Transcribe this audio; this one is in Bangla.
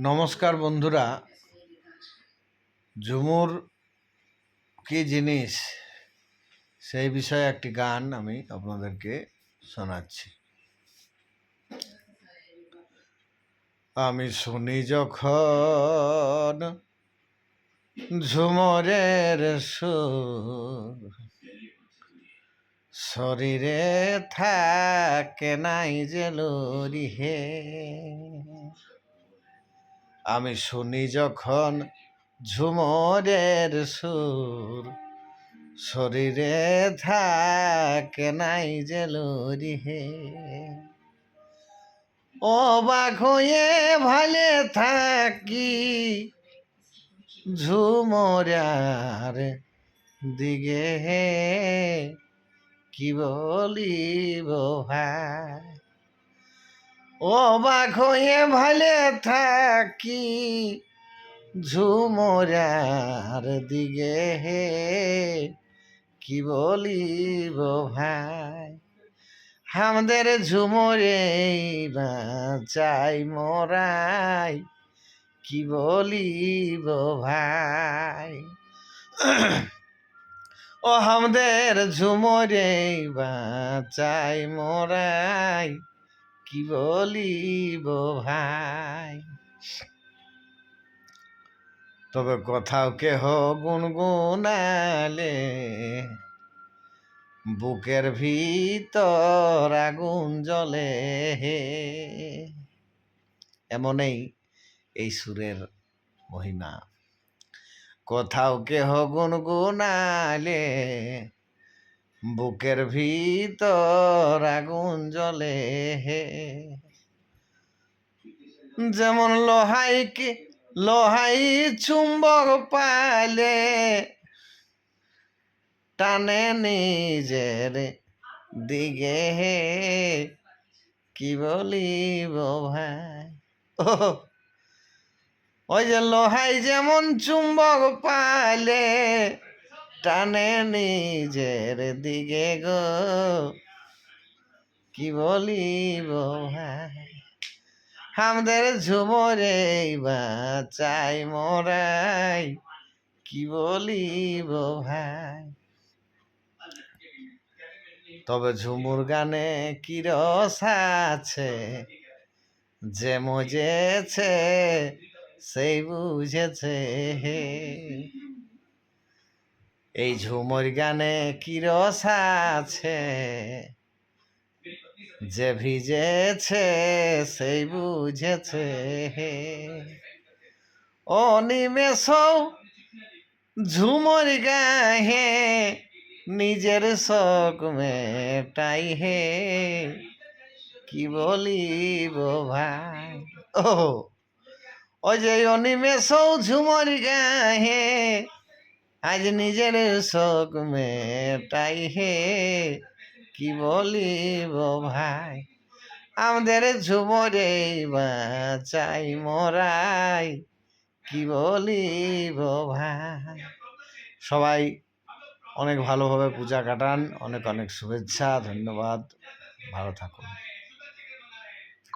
নমস্কার বন্ধুরা। ঝুমুর কি জিনিস? সেই বিষয়ে একটি গান আমি আপনাদেরকে শোনাচ্ছি। আমি শুনি যখন ঝুমরের সুর শরীরে থাকে নাই যে হে। আমি শুনি যখন ঝুমরের সুর, শরীরে থাকে নাই যে লরি হে। ও বাঘ হয়ে ভালে থাকি ঝুমরার দিগে হে, কি বলিব ভাই? বাঘ হয়ে ভালে থাকি, ঝুমরার দিগে হে, কি বলিব ভাই? আমাদের ঝুমরে চাই মরাই, কি বলিব ভাই? ও আমাদের ঝুমরে চাই মরাই কি বলিব ভাই? তবে কোথাও কেহ গুনগুনালে বুকের ভিতর আগুন জ্বলে হে। এমনই এই সুরের মহিমা। কোথাও কেহ গুনগুনালে বুকের ভিতর আগুন জ্বলে, হে। যেমন লোহাই কি লোহাই চুম্বক পালে টানে নিজের দিগে হে। কি বলিব ভাই? ও ওই যে লোহাই যেমন চুম্বক পালে টানে নিজের দিকে গো। কি বলিব ভাই আমাদের ঝুমরে চাই মরাই। কি বলিব ভাই তবে ঝুমুর গানে কি রস আছে? যে মজেছে, সেই বুঝেছে, হে। এই ঝুমুর গানে কি রস আছে? যে ভিজেছে, সেই বুঝেছে ও নিমেষ ঝুমর গাহে নিজের শোক মেটাই হে। কি বলিব ভাই? ও ও যে অনিমেষ ঝুমর গাহে আজ নিজের শোক মেটাই হে, কি বলিব ভাই? আমাদের ঝুমরে চাই মরাই, কি বলিব ভাই? সবাই অনেক ভালোভাবে পূজা কাটান, অনেক অনেক শুভেচ্ছা, ধন্যবাদ, ভালো থাকুন।